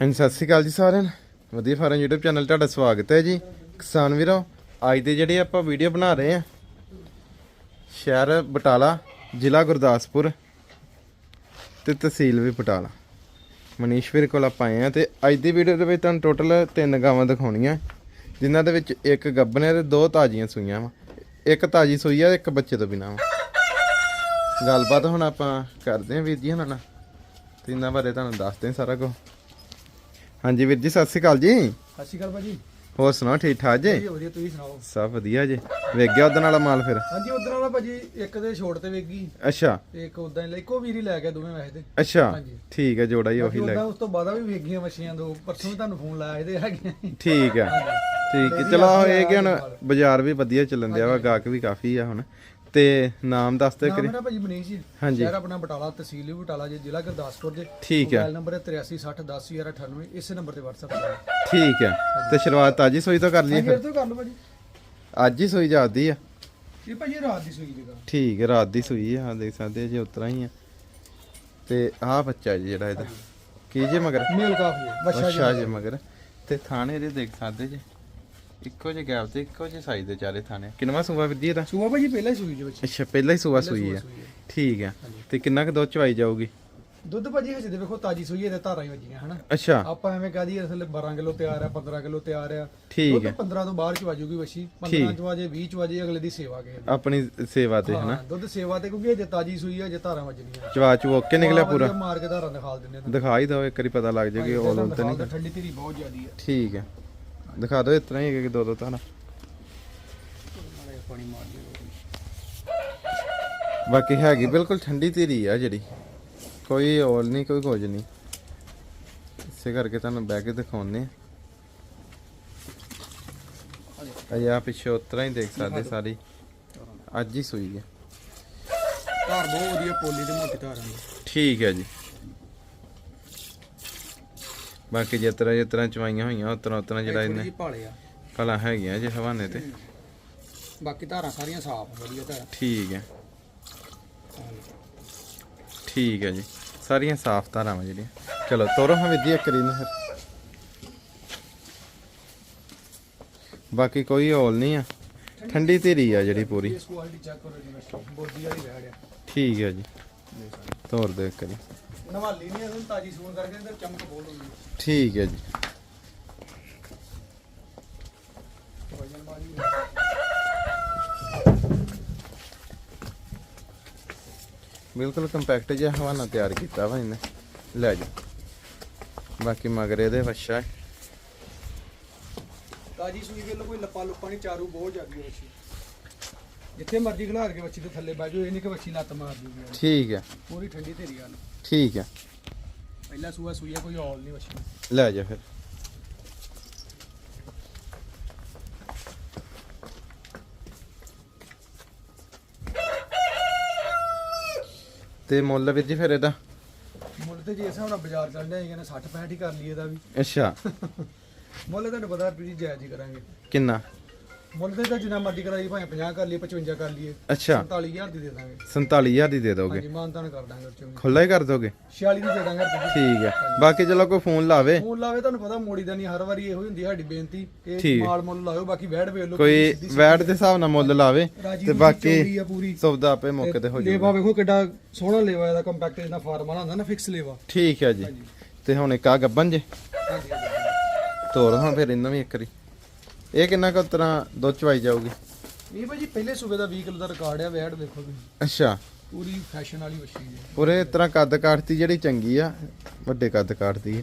ਹਾਂਜੀ, ਸਤਿ ਸ਼੍ਰੀ ਅਕਾਲ ਜੀ ਸਾਰਿਆਂ ਨੂੰ। ਵਧੀਆ ਫਾਰਮ YouTube ਚੈਨਲ ਤੁਹਾਡਾ ਸਵਾਗਤ ਹੈ ਜੀ। ਕਿਸਾਨ ਵੀਰੋ, ਅੱਜ ਦੇ ਜਿਹੜੇ ਆਪਾਂ ਵੀਡੀਓ ਬਣਾ ਰਹੇ ਆ ਸ਼ਹਿਰ ਬਟਾਲਾ, ਜ਼ਿਲ੍ਹਾ ਗੁਰਦਾਸਪੁਰ ਤੇ ਤਹਿਸੀਲ ਵੀ ਬਟਾਲਾ। ਮਨੀਸ਼ ਵੀਰ ਕੋਲ ਆਪਾਂ ਆਏ ਆ ਤੇ ਅੱਜ ਦੀ ਵੀਡੀਓ ਦੇ ਵਿੱਚ ਤੁਹਾਨੂੰ ਟੋਟਲ ਤਿੰਨ ਗਾਵਾਂ ਦਿਖਾਉਣੀਆਂ। ਜਿਨ੍ਹਾਂ ਦੇ ਵਿੱਚ ਇੱਕ ਗੱਭਣ ਹੈ ਤੇ ਦੋ ਤਾਜ਼ੀਆਂ ਸੂਈਆਂ ਵਾ। ਇੱਕ ਤਾਜ਼ੀ ਸੂਈ ਆ ਇੱਕ ਬੱਚੇ ਤੋਂ ਬਿਨਾਂ ਵਾ। ਗੱਲਬਾਤ ਹੁਣ ਆਪਾਂ ਕਰਦੇ ਹਾਂ ਵੀਰ ਜੀ ਹੁਣਾਂ ਨਾਲ। ਤੇ ਇਹਨਾਂ ਬਾਰੇ ਤੁਹਾਨੂੰ ਦੱਸਦੇ ਹਾਂ ਸਾਰਾ ਕੁਝ ਹਾਂਜੀ ਵੀਰ ਜੀ ਸਤਿ ਸ਼੍ਰੀ ਅਕਾਲ ਜੀ। ਸਤਿ ਸ਼੍ਰੀ ਅਕਾਲ ਭਾਜੀ। ਹੋਰ ਸੁਣਾਓ ਠੀਕ ਠਾਕ ਜੀ? ਵਧੀਆ ਤੁਸੀਂ ਸੁਣਾਓ? ਸਭ ਵਧੀਆ ਜੀ। ਵੇਖ ਗਿਆ ਨਾਲ ਮਾਲ ਫਿਰ? ਹਾਂਜੀ ਉਧਰ ਵਾਲਾ ਭਾਜੀ ਇੱਕ ਦੇ ਛੋੜ ਤੇ ਵੇਗੀ ਅੱਛਾ। ਤੇ ਇੱਕ ਉਦਾਂ ਹੀ ਇੱਕੋ ਵੀਰ ਹੀ ਲੈ ਗਿਆ ਦੋਵੇਂ ਵੈਸੇ ਤੇ। ਅੱਛਾ ਹਾਂਜੀ। ਠੀਕ ਹੈ ਜੋੜਾ ਹੀ ਉਹੀ ਲੱਗ ਉਦਾਂ ਉਸ ਤੋਂ ਬਾਅਦ ਵੀ ਵੇਗੀਆਂ ਮੱਛੀਆਂ ਦੋ ਪਰਸੋਂ ਵੀ ਤੁਹਾਨੂੰ ਫੋਨ ਲਾਇਆ ਇਹਦੇ ਹੈਗੇ ਠੀਕ ਹੈ ਠੀਕ ਹੈ। ਚਲੋ ਇਹ ਕਿ ਹੁਣ ਬਾਜ਼ਾਰ ਵੀ ਵਧੀਆ ਚੱਲਣ ਦਿਆ ਵਾ ਗਾਹਕ ਵੀ ਕਾਫੀ ਆ ਹੁਣ। ਤੇ ਨਾਮ ਦੱਸ ਨਾਮ ਕਰੀ। ਮੇਰਾ ਭਾਜੀ ਮਨੀਸ਼ ਜੀ। ਹਾਂਜੀ। ਸ਼ਹਿਰ ਆਪਣਾ ਬਟਾਲਾ ਤਹਿਸੀਲ ਵੀ ਬਟਾਲਾ ਜੀ ਜ਼ਿਲ੍ਹਾ ਗੁਰਦਾਸਪੁਰ ਦੇ ਠੀਕ ਹੈ। ਮੋਬਾਈਲ ਨੰਬਰ ਹੈ 8360101198 ਇਸੇ ਨੰਬਰ ਤੇ WhatsApp ਕਰ ਲਓ ਠੀਕ ਹੈ। ਤੇ ਸ਼ੁਰੂਆਤ ਤਾਜੀ ਸੋਈ ਤੋਂ ਕਰ ਲਈਏ ਫਿਰ? ਤੋਂ ਕਰ ਲਓ ਭਾਜੀ। ਅੱਜ ਹੀ ਸੋਈ ਜਾਂਦੀ ਆ। ਇਹ ਭਾਜੀ ਰਾਤ ਦੀ ਸੂਈ ਜਗਾ ਠੀਕ ਹੈ ਰਾਤ ਦੀ ਸੂਈ ਆ ਦੇਖ ਸਕਦੇ ਜੀ ਉਤਰਾ ਹੀ ਆ। ਤੇ ਆਹ ਬੱਚਾ ਜੀ ਜਿਹੜਾ ਇਹਦਾ। ਕੀ ਜੇ ਮਗਰ? ਮੇਲ ਕਾਫੀ ਹੈ ਬੱਚਾ ਅੱਛਾ ਜੀ ਮਗਰ। ਤੇ ਥਾਣੇ ਦੇ ਦੇਖ ਸਕਦੇ ਜੀ। ਇੱਕੋ ਜਿਹੇ ਗੈਪ ਤੇ ਇੱਕੋ ਜਿਹੇ ਸਾਈਜ਼ ਦੇ ਚਾਰੇ ਥਾਣੇ। ਕਿੰਨਵਾ ਸੂਆ ਵਿੱਦੀ ਇਹਦਾ? ਸੂਆ ਭਾਜੀ ਪਹਿਲਾਂ ਹੀ ਸੂਈ ਦੇ ਵਿੱਚ ਅੱਛਾ ਪਹਿਲਾਂ ਹੀ ਸੂਆ ਸੂਈ ਆ। ਹੈ। ਠੀਕ ਆ। ਤੇ ਕਿੰਨਾ ਕੁ ਦੁੱਧ ਚਵਾਈ ਜਾਊਗੀ? ਦੁੱਧ ਭਾਜੀ ਹਜੇ ਵੇਖੋ ਤਾਜੀ ਸੂਈ ਹੈ ਤੇ ਧਾਰਾਂ ਹੀ ਵੱਜੀਆਂ ਹਨਾ? ਅੱਛਾ। ਆਪਾਂ ਐਵੇਂ ਕਹਦੀ ਅਸਲ 12 ਕਿਲੋ ਤਿਆਰ ਆ 15 ਕਿਲੋ ਤਿਆਰ ਆ। ਠੀਕ ਦੁੱਧ ਹੈ 15 ਤੋਂ ਬਾਹਰ ਚ ਵਾਜੂਗੀ ਵਸ਼ੀ ਠੀਕ। 15 ਚ ਵਾਜੇ 20 ਚ ਵਾਜੇ ਅਗਲੇ ਦੀ ਸੇਵਾ ਕੇ ਆਪਣੀ ਸੇਵਾ ਤੇ ਹਨਾ? ਹਾਂ ਦੁੱਧ ਸੇਵਾ ਤੇ ਕਿਉਂਕਿ ਜੇ ਤਾਜੀ ਸੂਈ ਆ ਜੇ ਧਾਰਾਂ ਵੱਜਣੀਆਂ। ਚਵਾ ਚੂ ਓਕੇ ਨਿਕਲਿਆ ਹਾਂ, ਪੂਰਾ। ਮਾਰ ਕੇ ਧਾਰਾਂ ਦਿਖਾ ਦਿੰਦੇ ਆ ਦਿਖਾ ਹੀ ਦਿਓ ਇੱਕ ਵਾਰੀ ਪਤਾ ਲੱਗ ਜਾਏਗੀ ਉਹ ਲੋਲ ਤੇ ਨਹੀਂ ਠੰਡੀ ਧੀਰੀ ਬਹੁਤ ਜ਼ਿਆਦੀ ਆ। ਠੀਕ ਹੈ ਦਿਖਾ ਦਿਓ ਇਤਨਾ ਹੀ ਕਿ ਦੋ ਦੋ ਤਾਂ ਨਾਲੇ ਪਾਣੀ ਮਾਰ ਦਿਓ ਬਾਕੀ ਹੈਗੀ ਬਿਲਕੁਲ ਠੰਡੀ ਧੀਰੀ ਆ ਜਿਹੜੀ। ਕੋਈ ਔਲ ਨਹੀਂ ਕੋਈ ਕੁਝ ਨਹੀਂ। ਇਸੇ ਕਰਕੇ ਤੁਹਾਨੂੰ ਬਹਿ ਕੇ ਦਿਖਾਉਣੇ ਆ ਆ ਪਿੱਛੇ ਉਤਰਾ ਹੀ ਦੇਖ ਸਕਦੇ ਸਾਰੀ। ਅੱਜ ਹੀ ਸੂਈ ਹੈ ਧਾਰ ਬਹੁਤ ਵਧੀਆ ਪੋਲੀ ਤੇ ਮੋਟੀ ਧਾਰਾਂ ਦੀ ਠੀਕ ਹੈ ਜੀ। ਬਾਕੀ ਜਿਸ ਤਰ੍ਹਾਂ ਜਿਸ ਤਰ੍ਹਾਂ ਚਵਾਈਆਂ ਹੋਈਆਂ ਉਤਰਾ ਉਤਰਾ ਜਿਹੜਾ ਥੋੜੀ ਇਹਨੇ ਜਿਹੀ ਭਾਲੇ ਆ। ਕਲਾ ਹੈਗੀਆਂ ਜੇ ਹਵਾਨੇ ਤੇ। ਬਾਕੀ ਧਾਰਾਂ ਸਾਰੀਆਂ ਸਾਫ਼ ਵਧੀਆ ਧਾਰਾਂ। ਠੀਕ ਹੈ ਠੀਕ ਹੈ ਜੀ। ਸਾਰੀਆਂ ਸਾਫ਼ ਧਾਰਾਂ ਵਾ ਜਿਹੜੀਆਂ। ਚਲੋ ਤੋਰੋ ਹਾਂ ਜੀ ਇੱਕ ਰੀਨ ਫਿਰ। ਬਾਕੀ ਕੋਈ ਹੌਲ ਨਹੀਂ ਆ। ਠੰਡੀ ਧੀਰੀ ਆ ਜਿਹੜੀ ਪੂਰੀ। ਕਰੋ ਜੀ ਠੀਕ ਹੈ ਜੀ। ਤੋਰ ਦੇ ਇੱਕ ਵਾਰੀ। ਨਵਾਲੀ ਨਹੀਂ ਅਸਲ ਤਾਜੀ ਸੂਣ ਕਰਕੇ ਇਹਦਾ ਚਮਕ ਬਹੁਤ ਹੁੰਦੀ ਹੈ। ਠੀਕ ਹੈ ਜੀ। ਬਿਲਕੁਲ ਕੰਪੈਕਟ ਜਿਹਾ ਹਵਾਨਾ ਤਿਆਰ ਕੀਤਾ ਵਾ ਇਹਨੇ। ਲੈ ਜਾ। ਬਾਕੀ ਮਗਰ ਇਹਦੇ ਵੱਛਾ ਹੈ। ਤਾਜੀ ਸੂਈ ਵੇਲੇ ਕੋਈ ਲੱਪਾ ਲੁੱਪਾ ਨਹੀਂ ਚਾਰੂ ਬਹੁਤ ਜ਼ਿਆਦੀ ਹੈ ਜਿੱਥੇ ਮਰਜ਼ੀ ਖਿਲਾਰ ਕੇ ਵੱਛੀ ਦੇ ਥੱਲੇ ਬਹਿ ਜਾਓ ਇਹ ਨਹੀਂ ਕਿ ਵੱਛੀ ਲੱਤ ਮਾਰ ਦੂਗੀ ਠੀਕ ਹੈ। ਪੂਰੀ ਠੰਡੀ ਤੇਰੀ ਗੱਲ। ਠੀਕ ਹੈ। ਪਹਿਲਾ ਸੂਆ ਸੂਈ ਆ ਕੋਈ ਔਲ ਨਹੀਂ ਨੂੰ। ਲੈ ਜਾ ਫਿਰ। ਤੇ ਮੁੱਲ ਵੀਰ ਜੀ ਫਿਰ ਇਹਦਾ? ਮੁੱਲ ਤੇ ਜੇ ਹਿਸਾਬ ਨਾਲ ਬਾਜ਼ਾਰ ਚੱਲ ਰਿਹਾ ਕਹਿੰਦੇ 60 65 ਹੀ ਕਰ ਲਈਏ ਇਹਦਾ ਵੀ। ਅੱਛਾ। ਮੁੱਲ ਤੁਹਾਨੂੰ ਪਤਾ ਵੀ ਜਾਇਜ਼ ਹੀ ਕਰਾਂਗੇ। ਕਿੰਨਾ? ਮੁੱਲ ਤੇ ਤਾਂ ਜਿੰਨਾ ਮਰਜ਼ੀ ਕਰਾਈ ਭਾਵੇਂ 50 ਕਰ ਲਈਏ 55 ਕਰ ਲਈਏ ਅੱਛਾ। 47000 ਦੀ ਦੇ ਦਾਂਗੇ। 47000 ਦੀ ਦੇ ਦੋਗੇ? ਹਾਂਜੀ ਮਾਨਤਾਨ ਕਰ ਦਾਂਗੇ ਉਹ ਚੋਂ ਵੀ। ਖੁੱਲਾ ਹੀ ਕਰ ਦੋਗੇ? 46 ਦੀ ਦੇ ਦਾਂਗੇ ਠੀਕ ਹੈ। ਬਾਕੀ ਚਲੋ ਕੋਈ ਫੋਨ ਲਾਵੇ। ਫੋਨ ਲਾਵੇ ਤੁਹਾਨੂੰ ਪਤਾ ਮੋੜੀ ਦਾ ਨਹੀਂ ਹਰ ਵਾਰੀ ਇਹੋ ਹੀ ਹੁੰਦੀ ਹੈ ਸਾਡੀ ਬੇਨਤੀ ਕਿ ਠੀਕ। ਮਾਲ ਮੁੱਲ ਲਾਇਓ ਬਾਕੀ ਵੈੜ ਲਓ ਕੋਈ ਵੈਟ ਦੇ ਹਿਸਾਬ ਨਾਲ ਮੁੱਲ ਲਾਵੇ ਰਾਜੀ ਤੇ ਬਾਕੀ ਚੌੜੀ ਆ ਪੂਰੀ। ਸੌਦਾ ਆਪੇ ਮੌਕੇ ਤੇ ਹੋ ਲੇਵਾ ਜਾਊਗਾ। ਵੇਖੋ ਕਿੱਡਾ ਸੋਹਣਾ ਲੇਵਾ ਇਹਦਾ ਕੰਪੈਕਟ ਜਿਹਦਾ ਫਾਰਮ ਵਾਲਾ ਹੁੰਦਾ ਨਾ ਫਿਕਸ ਲੇਵਾ। ਠੀਕ ਹੈ ਜੀ। ਤੇ ਹੁਣ ਇੱਕ ਆ ਗੱਬਨ ਜੇ। ਤੋਰ ਹਾਂ ਫਿਰ ਇਹਨਾਂ ਵੀ ਇੱਕ ਵਾਰੀ। ਇਹ ਕਿੰਨਾ ਕੁ ਤਰ੍ਹਾਂ ਦੁੱਧ ਚਵਾਈ ਜਾਊਗੀ? ਇਹ ਭਾਜੀ ਪਹਿਲੇ ਸੂਬੇ ਦਾ 20 ਕਿਲੋ ਦਾ ਰਿਕਾਰਡ ਆ ਵੈੜ ਵੇਖੋ ਤੁਸੀਂ। ਅੱਛਾ। ਪੂਰੀ ਫੈਸ਼ਨ ਵਾਲੀ ਵੱਛੀ ਹੈ ਪੂਰੇ ਤਰ੍ਹਾਂ ਕੱਦ ਕਾਟਤੀ ਜਿਹੜੀ ਚੰਗੀ ਆ ਵੱਡੇ ਕੱਦ ਕਾਟਦੀ ਹੈ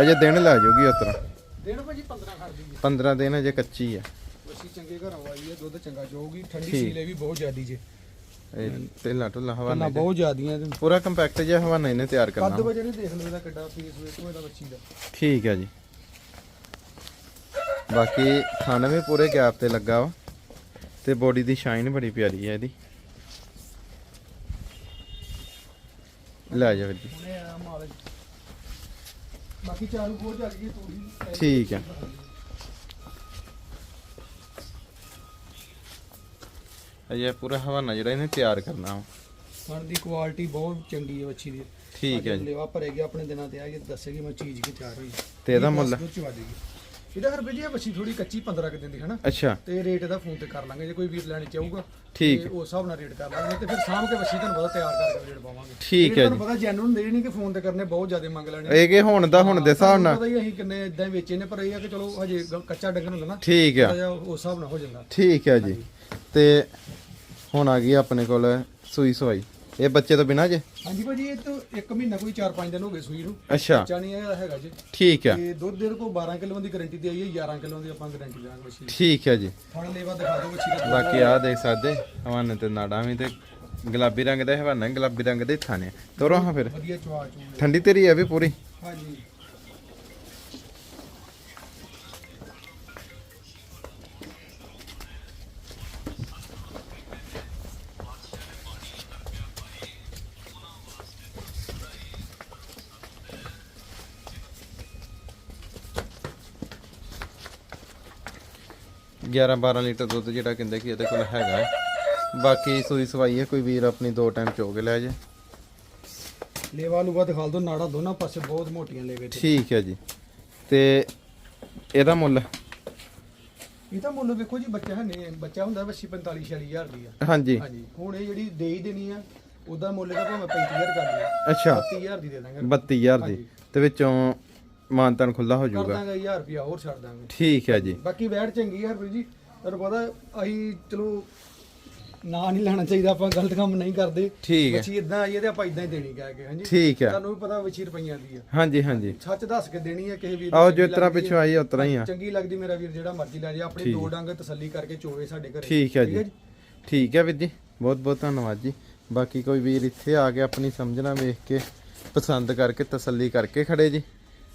ਅਜੇ ਦਿਨ ਲੈ ਜਾਊਗੀ ਉਸ ਤਰ੍ਹਾਂ। ਦਿਨ ਭਾਜੀ 15 ਖੜ ਦੀ 15 ਦਿਨ ਅਜੇ ਕੱਚੀ ਆ। ਵੱਛੀ ਚੰਗੇ ਘਰੋਂ ਆਈ ਹੈ ਦੁੱਧ ਚੰਗਾ ਜਾਊਗੀ ਠੰਡੀ। ਸੀਲੇ ਵੀ ਬਹੁਤ ਜ਼ਿਆਦੀ ਜੇ। ਇਹ ਢਿੱਲਾ ਢੁੱਲਾ ਹਵਾ ਕੰਨਾ ਨਹੀਂ ਬਹੁਤ ਜ਼ਿਆਦੀਆਂ ਪੂਰਾ ਕੰਪੈਕਟ ਜਿਹਾ ਹਵਾਨਾ ਇਹਨੇ ਤਿਆਰ ਕੱਦ ਕਰਨਾ ਵਜੇ ਨਹੀਂ ਦੇਖ ਲਓ ਇਹਦਾ ਕਿੱਡਾ ਪੀਸ ਵੇਖੋ ਇਹਦਾ ਵੱਛੀ ਦਾ। ਠੀਕ ਹੈ ਜੀ। ਬਾਕੀ ਥਣ ਵੀ ਪੂਰੇ ਗੈਪ ਤੇ ਲੱਗਾ ਵਾ ਤੇ ਬੋਡੀ ਦੀ ਸ਼ਾਈਨ ਬੜੀ ਪਿਆਰੀ ਹੈ ਇਹਦੀ। ਲੈ ਜਾ ਵੀਰ ਜੀ। ਬਾਕੀ ਚਾਲੂ ਬਹੁਤ ਜ਼ਿਆਦੀ ਹੈ ਤੋੜੀ ਠੀਕ ਹੈ ਅਜੇ ਪੂਰਾ ਹਵਾਨਾ ਜਿਹੜਾ ਇਹਨੇ ਤਿਆਰ ਕਰਨਾ ਵਾ। ਥਣ ਦੀ ਕੁਆਲਿਟੀ ਬਹੁਤ ਚੰਗੀ ਹੈ ਬੱਚੀ ਦੀ। ਠੀਕ ਹੈ ਜੀ। ਲੇਵਾ ਭਰੇਗੀ ਆਪਣੇ ਦਿਨਾਂ ਤੇ ਆ ਇਹ ਦੱਸੇਗੀ ਮੈਂ ਚੀਜ਼ ਕਿ ਤਿਆਰ ਹੋਈ। ਤੇ ਇਹਦਾ ਮੁੱਲ? ਇਹਦਾ ਹਰ ਜੀ ਇਹ ਥੋੜੀ ਕੱਚੀ 15 ਕਿ ਦਿਨ ਦੀ ਹੈ ਨਾ ਅੱਛਾ। ਤੇ ਰੇਟ ਇਹਦਾ ਫੋਨ ਤੇ ਕਰ ਲਾਂਗੇ ਜੇ ਕੋਈ ਵੀਰ ਲੈਣੀ ਚਾਹੂਗਾ ਠੀਕ ਤੇ ਉਸ ਹਿਸਾਬ ਨਾਲ ਰੇਟ ਕਰ ਲਾਂਗੇ ਤੇ ਫਿਰ ਸਾਂਭ ਕੇ ਬੱਚੀ ਤੁਹਾਨੂੰ ਪਤਾ ਤਿਆਰ ਕਰਕੇ ਰੇਟ ਪਾਵਾਂਗੇ। ਠੀਕ ਹੈ ਤੁਹਾਨੂੰ ਪਤਾ ਜੈਨੂਨ ਦੇ ਨਹੀਂ ਕਿ ਫੋਨ ਤੇ ਕਰਨੇ ਬਹੁਤ ਜ਼ਿਆਦਾ ਮੰਗ ਲੈਣੇ ਇਹ ਕਿ ਹੁਣ ਦਾ ਹੁਣ ਦੇ ਹਿਸਾਬ ਨਾਲ। ਪਤਾ ਹੀ ਅਸੀਂ ਕਿੰਨੇ ਇਦਾਂ ਹੀ ਵੇਚੇ ਨੇ ਪਰ ਇਹ ਆ ਕਿ ਚਲੋ ਹਜੇ ਗ- ਕੱਚਾ ਡੰਗਰ ਹੁੰਦਾ ਨਾ ਠੀਕ ਆ। ਜਿਹਾ ਉਸ ਹਿਸਾਬ ਨਾਲ ਹੋ ਜਾਂਦਾ। ਠੀਕ ਹੈ ਜੀ। ਤੇ ਹੁਣ ਆ ਗਈ ਆਪਣੇ ਕੋਲ ਸੂਈ ਸਵਾਈ। ਇਹ ਬੱਚੇ ਤੋਂ ਬਿਨਾ ਜੇ? ਹਾਂਜੀ ਭਾਜੀ ਇਹ ਤੋਂ 1 ਮਹੀਨਾ ਕੋਈ 4-5 ਦਿਨ ਹੋ ਗਏ ਸੂਈ ਨੂੰ। ਅੱਛਾ। ਬੱਚਾ ਨਹੀਂ ਇਹ ਹੈਗਾ ਜੀ। ਠੀਕ ਆ। ਤੇ ਦੁੱਧ ਦੇ ਕੋ 12 ਕਿਲੋ ਦੀ ਗਾਰੰਟੀ ਤੇ ਆਈ ਹੈ 11 ਕਿਲੋ ਦੀ ਆਪਾਂ ਗਾਰੰਟੀ ਬੱਚੀ ਦੀ। ਠੀਕ ਹੈ ਜੀ। ਹੁਣ ਲੇਵਾ ਦਿਖਾ ਦਿਓ ਬੱਚੀ ਦਾ। ਬਾਕੀ ਆ ਦੇਖ ਸਕਦੇ ਹਵਾਨੇ ਤੇ ਨਾੜਾਂ ਵੀ ਤੇ ਗੁਲਾਬੀ ਰੰਗ ਦਾ ਹਵਾਨਾ ਗੁਲਾਬੀ ਰੰਗ ਦੇ ਥਾਣੇ। ਤੋਰੋ ਹਾਂ ਫਿਰ। ਵਧੀਆ ਚਵਾ ਚੂ। ਠੰਡੀ ਤੇਰੀ ਹੈ ਵੀ ਪੂਰੀ? 11 12 ਲੀਟਰ ਦੁੱਧ ਜਿਹੜਾ ਕਹਿੰਦੇ ਕਿ ਇਹਦੇ ਕੋਲ ਹੈਗਾ। ਬਾਕੀ ਸੂਈ ਸਵਾਈ ਹੈ ਕੋਈ ਵੀਰ ਆਪਣੀ ਦੋ ਟਾਈਮ ਚੋ ਕੇ ਲੈ ਜੇ। ਲੇਵਾ ਲੂਵਾ ਦਿਖਾ ਦਿਓ ਨਾੜਾ ਦੋਨਾਂ ਪਾਸੇ ਬਹੁਤ ਮੋਟੀਆਂ ਲੇਵੇ ਤੇ। ਠੀਕ ਹੈ ਜੀ। ਤੇ ਇਹਦਾ ਮੁੱਲ? ਇਹ ਤਾਂ ਮੁੱਲ ਵੇਖੋ ਜੀ ਬੱਚਾ ਹੈ ਨਹੀਂ ਬੱਚਾ ਹੁੰਦਾ ਬੱਚੀ 45 46000 ਦੀ ਆ। ਹਾਂਜੀ। ਹਾਂਜੀ। ਹੁਣ ਇਹ ਜਿਹੜੀ ਦੇ ਹੀ ਦੇਣੀ ਆ ਉਹਦਾ ਮੁੱਲ ਇਹਦਾ ਭਾਵੇਂ 35000 ਕਰ ਲਿਆ ਅੱਛਾ। 30000 ਦੀ ਦੇ ਦਾਂਗੇ। 32000 ਦੀ। ਤੇ ਵਿੱਚੋਂ ਮਾਨਤਨ ਖੁੱਲਾ ਹੋ ਕਰ ਜਾਊਗਾ ਦਾਂਗੇ 1000 ਰੁਪਿਆ ਹੋਰ ਛੱਡ ਦਾਂਗੇ। ਠੀਕ ਹੈ ਜੀ। ਬਾਕੀ ਵੈਟ ਚੰਗੀ ਹਰਪ੍ਰੀਤ ਜੀ। ਤੁਹਾਨੂੰ ਪਤਾ ਅਸੀਂ ਚਲੋ ਨਾ ਨਹੀਂ ਲੈਣਾ ਚਾਹੀਦਾ ਆਪਾਂ ਗਲਤ ਕੰਮ ਨਹੀਂ ਕਰਦੇ। ਠੀਕ ਹੈ। ਬੱਚੀ ਇਦਾਂ ਆਈ ਹੈ ਤੇ ਆਪਾਂ ਇਦਾਂ ਹੀ ਦੇਣੀ ਕਹਿ ਕੇ ਹਾਂਜੀ। ਠੀਕ ਹੈ। ਤੁਹਾਨੂੰ ਵੀ ਪਤਾ ਬੱਚੀ ਰੁਪਈਆਂ ਦੀ ਆ। ਹਾਂਜੀ ਹਾਂਜੀ। ਸੱਚ ਦੱਸ ਕੇ ਦੇਣੀ ਹੈ ਕਿਸੇ ਵੀਰ ਨੂੰ ਜੋ ਚੰਗੀ ਤਰ੍ਹਾਂ ਲੱਗਦੀ ਪਿੱਛੋਂ ਆਈ ਹੈ ਉਤਰਾ ਹੀ ਆ। ਚੰਗੀ ਲੱਗਦੀ ਮੇਰਾ ਵੀਰ ਜਿਹੜਾ ਮਰਜ਼ੀ ਲੈ ਜੇ ਆਪਣੀ ਠੀਕ। ਦੋ ਡੰਗ ਤਸੱਲੀ ਕਰਕੇ ਚੋਵੇ ਸਾਡੇ ਘਰੇ। ਠੀਕ ਹੈ ਜੀ। ਠੀਕ ਹੈ ਵੀਰ ਜੀ। ਬਹੁਤ ਬਹੁਤ ਧੰਨਵਾਦ ਜੀ। ਬਾਕੀ ਕੋਈ ਵੀਰ ਇੱਥੇ ਆ ਕੇ ਆਪਣੀ ਸਮਝਣਾ ਵੇਖ ਕੇ ਪਸੰਦ ਕਰਕੇ ਤਸੱਲੀ ਕਰਕੇ ਖੜੇ ਜੀ।